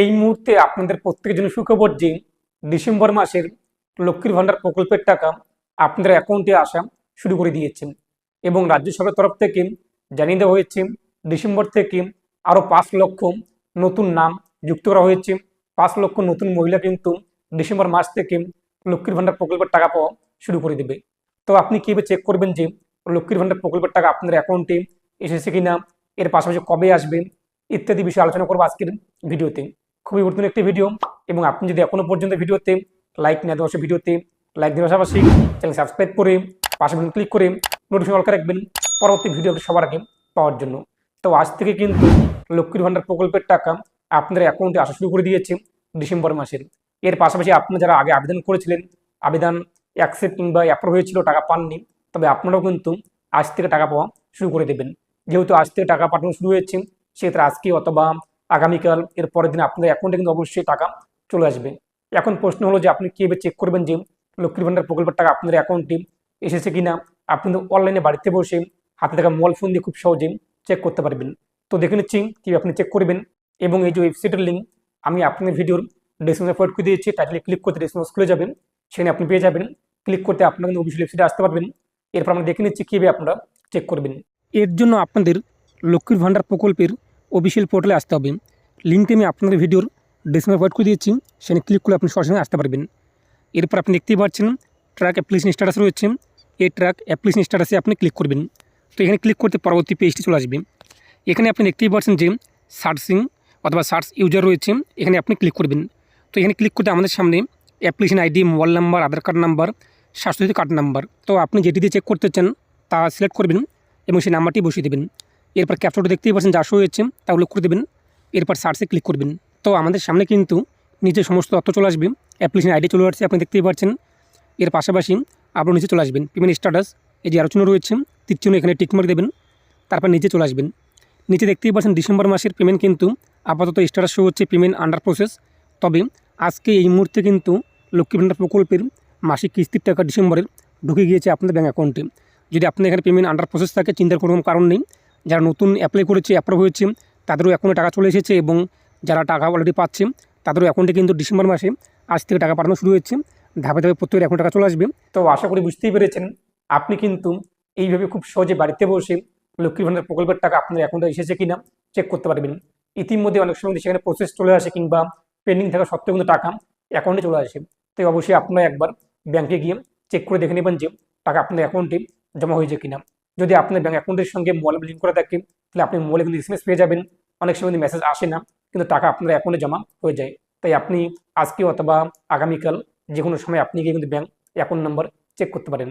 এই মুহূর্তে আপনাদের প্রত্যেকের জন্য সুখবর যে ডিসেম্বর মাসের লক্ষ্মীর ভাণ্ডার প্রকল্পের টাকা আপনাদের অ্যাকাউন্টে আসা শুরু করে দিয়েছেন এবং রাজ্য সরকারের তরফ থেকে জানিয়ে দেওয়া হয়েছে, ডিসেম্বর থেকে আরও পাঁচ লক্ষ নতুন নাম যুক্ত করা হয়েছে। পাঁচ লক্ষ নতুন মহিলা কিন্তু ডিসেম্বর মাস থেকে লক্ষ্মীর ভাণ্ডার প্রকল্পের টাকা পাওয়া শুরু করে দেবে। তো আপনি কীভাবে চেক করবেন যে লক্ষ্মীর ভাণ্ডার প্রকল্পের টাকা আপনাদের অ্যাকাউন্টে এসেছে কিনা, এর পাশাপাশি কবে আসবে, ইত্যাদি বিষয়ে আলোচনা করব আজকের ভিডিওতে। খুবই গুরুত্বপূর্ণ একটি ভিডিও এবং আপনি যদি এখনও পর্যন্ত ভিডিওতে লাইক না দেওয়া ভিডিওতে লাইক দেওয়ার পাশাপাশি চ্যানেল সাবস্ক্রাইব করে পাশে ক্লিক করে নোটিফিকেশন অলকা রাখবেন পরবর্তী ভিডিও সবার আগে পাওয়ার জন্য। তো আজ থেকে কিন্তু লক্ষ্মীর ভাণ্ডার প্রকল্পের টাকা আপনাদের অ্যাকাউন্টে আসা শুরু করে দিয়েছে ডিসেম্বর মাসের। এর পাশাপাশি আপনারা যারা আগে আবেদন করেছিলেন, আবেদন অ্যাকসেপ্ট কিংবা অ্যাপ্রুভ হয়েছিল, টাকা পাননি, তবে আপনারাও কিন্তু আজ থেকে টাকা পাওয়া শুরু করে দেবেন। যেহেতু আজ থেকে টাকা পাঠানো শুরু হয়েছে, সেক্ষেত্রে আজকে অথবা আগামীকাল এর পরের দিন আপনাদের অ্যাকাউন্টে কিন্তু অবশ্যই টাকা চলে আসবে। এখন প্রশ্ন হলো যে আপনি কীভাবে চেক করবেন যে লক্ষ্মীর ভাণ্ডার প্রকল্পের টাকা আপনাদের অ্যাকাউন্টে এসেছে কিনা? আপনি তো অনলাইনে বাড়িতে বসে হাতে থাকা মোবাইল ফোন দিয়ে খুব সহজে চেক করতে পারবেন। তো দেখে নিচ্ছি কীভাবে আপনি চেক করবেন এবং এই যে ওয়েবসাইটের লিঙ্ক আমি আপনার ভিডিওর ডিসক্রিপশনে প্রোভাইড করে দিয়েছি টাইটেলে ক্লিক করতে ডিসক্রিপশন খুলে যাবেন। সেখানে আপনি পেয়ে যাবেন। ক্লিক করতে আপনারা কিন্তু অফিসিয়াল ওয়েবসাইটে আসতে পারবেন। এরপর আমরা দেখে নিচ্ছি কীভাবে আপনারা চেক করবেন। এর জন্য আপনাদের লক্ষ্মীর ভাণ্ডার প্রকল্পের অফিসিয়াল পোর্টালে আসতে হবে। লিঙ্কটি আমি আপনাদের ভিডিওর ডিসক্রিপশনে প্রোভাইড করে দিয়েছি। সেখানে ক্লিক করে আপনি সরাসরি আসতে পারবেন। এরপর আপনি দেখতেই পাচ্ছেন ট্র্যাক অ্যাপ্লিকেশন স্ট্যাটাস রয়েছে। এই ট্র্যাক অ্যাপ্লিকেশন স্ট্যাটাসে আপনি ক্লিক করবেন। তো এখানে ক্লিক করতে পরবর্তী পেজটি চলে আসবে। এখানে আপনি দেখতেই পাচ্ছেন যে সার্চিং অথবা সার্চ ইউজার রয়েছে। এখানে আপনি ক্লিক করবেন। তো এখানে ক্লিক করতে আমাদের সামনে application ID mobile number Aadhaar card number Swasthya Sathi card number তো আপনি যেটি দিয়ে চেক করতে চান তা সিলেক্ট করবেন এবং সেই নাম্বারটি বসিয়ে দেবেন। এরপর ক্যাপচারটা দেখতেই পাচ্ছেন, যা শো হয়েছে, তা উল্লেখ করে দেবেন। এরপর সার্চে ক্লিক করবেন। তো আমাদের সামনে কিন্তু নিচে সমস্ত তথ্য চলে আসবে। অ্যাপ্লিকেশন আইডি চলে আসছে, আপনি দেখতেই পাচ্ছেন। এর পাশাপাশি আপনার নিচে চলে আসবেন। পেমেন্ট স্ট্যাটাস এই যে আলোচনা রয়েছে, তীর চিহ্ন এখানে টিকমার্ক দেবেন। তারপর নিচে চলে আসবেন। নিচে দেখতেই পাচ্ছেন, ডিসেম্বর মাসের পেমেন্ট কিন্তু আপাতত স্ট্যাটাস শো হচ্ছে পেমেন্ট আন্ডার প্রসেস তবে আজকে এই মুহূর্তে কিন্তু লক্ষ্মী ভাণ্ডার প্রকল্পের মাসিক কিস্তির টাকা ডিসেম্বরের ঢুকে গিয়েছে আপনাদের ব্যাঙ্ক অ্যাকাউন্টে যদি আপনার এখানে পেমেন্ট আন্ডার প্রসেস থাকে, চিন্তার কোনো কারণ নেই। যারা নতুন অ্যাপ্লাই করেছে অ্যাপ্রুভ হয়েছে, তাদেরও এখনও টাকা চলে এসেছে এবং যারা টাকা অলরেডি পাচ্ছে, তাদেরও অ্যাকাউন্টে কিন্তু ডিসেম্বর মাসে আজ থেকে টাকা পাঠানো শুরু হয়েছে। ধাপে ধাপে প্রত্যেকের অ্যাকাউন্টে টাকা চলে আসবে। তো আশা করি বুঝতেই পেরেছেন, আপনি কিন্তু এইভাবে খুব সহজে বাড়িতে বসে লক্ষ্মী ভাণ্ডার প্রকল্পের টাকা আপনার অ্যাকাউন্টে এসেছে কিনা চেক করতে পারবেন। ইতিমধ্যে অনেক সময় সেখানে প্রসেস চলে আসে কিংবা পেন্ডিং থাকা সত্ত্বেও কিন্তু টাকা অ্যাকাউন্টে চলে আসে। তো অবশ্যই আপনারা একবার ব্যাংকে গিয়ে চেক করে দেখে নেবেন যে টাকা আপনার অ্যাকাউন্টে জমা হয়েছে কিনা। যদি আপনার ব্যাঙ্ক অ্যাকাউন্টের সঙ্গে মোবাইল লিঙ্ক করে থাকেন, তাহলে আপনি মোবাইলে কিন্তু এসএমএস পেয়ে যাবেন। অনেক সময় কিন্তু মেসেজ আসে না, কিন্তু টাকা আপনার অ্যাকাউন্টে জমা হয়ে যায়। তাই আপনি আজকে অথবা আগামীকাল যে কোনো সময় আপনি গিয়ে কিন্তু ব্যাঙ্ক অ্যাকাউন্ট নম্বর চেক করতে পারেন।